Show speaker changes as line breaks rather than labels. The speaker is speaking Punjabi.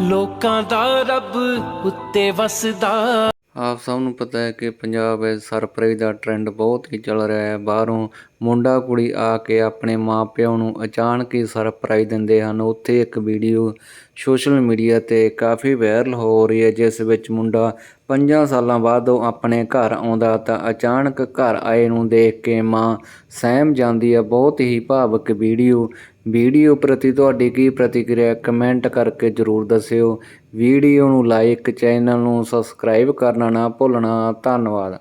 ਲੋਕਾਂ ਦਾ ਰੱਬ ਉੱਤੇ ਵਸਦਾ।
ਆਪ ਸਭ ਨੂੰ ਪਤਾ ਹੈ ਕਿ ਪੰਜਾਬ ਵਿੱਚ ਸਰਪ੍ਰਾਈਜ਼ ਦਾ ਟ੍ਰੈਂਡ ਬਹੁਤ ਹੀ ਚੱਲ ਰਿਹਾ ਹੈ। ਬਾਹਰੋਂ ਮੁੰਡਾ ਕੁੜੀ ਆ ਕੇ ਆਪਣੇ ਮਾਪਿਆਂ ਨੂੰ ਅਚਾਨਕ ਹੀ ਸਰਪ੍ਰਾਈਜ਼ ਦਿੰਦੇ ਹਨ। ਉੱਥੇ ਇੱਕ ਵੀਡੀਓ ਸੋਸ਼ਲ ਮੀਡੀਆ ਤੇ ਕਾਫੀ ਵਾਇਰਲ ਹੋ ਰਹੀ ਹੈ, ਜਿਸ ਵਿੱਚ ਮੁੰਡਾ ਪੰਜਾਂ ਸਾਲਾਂ ਬਾਅਦ ਉਹ ਆਪਣੇ ਘਰ ਆਉਂਦਾ ਤਾਂ ਅਚਾਨਕ ਘਰ ਆਏ ਨੂੰ ਦੇਖ ਕੇ ਮਾਂ ਸਹਿਮ ਜਾਂਦੀ ਹੈ। ਬਹੁਤ ਹੀ ਭਾਵਕ ਵੀਡੀਓ ਵੀਡੀਓ ਪ੍ਰਤੀ ਤੁਹਾਡੀ ਕੀ ਪ੍ਰਤੀਕਿਰਿਆ, ਕਮੈਂਟ ਕਰਕੇ ਜ਼ਰੂਰ ਦੱਸਿਓ। ਵੀਡੀਓ ਨੂੰ ਲਾਈਕ, ਚੈਨਲ ਨੂੰ ਸਬਸਕ੍ਰਾਈਬ ਕਰਨਾ ਨਾ ਭੁੱਲਣਾ। ਧੰਨਵਾਦ।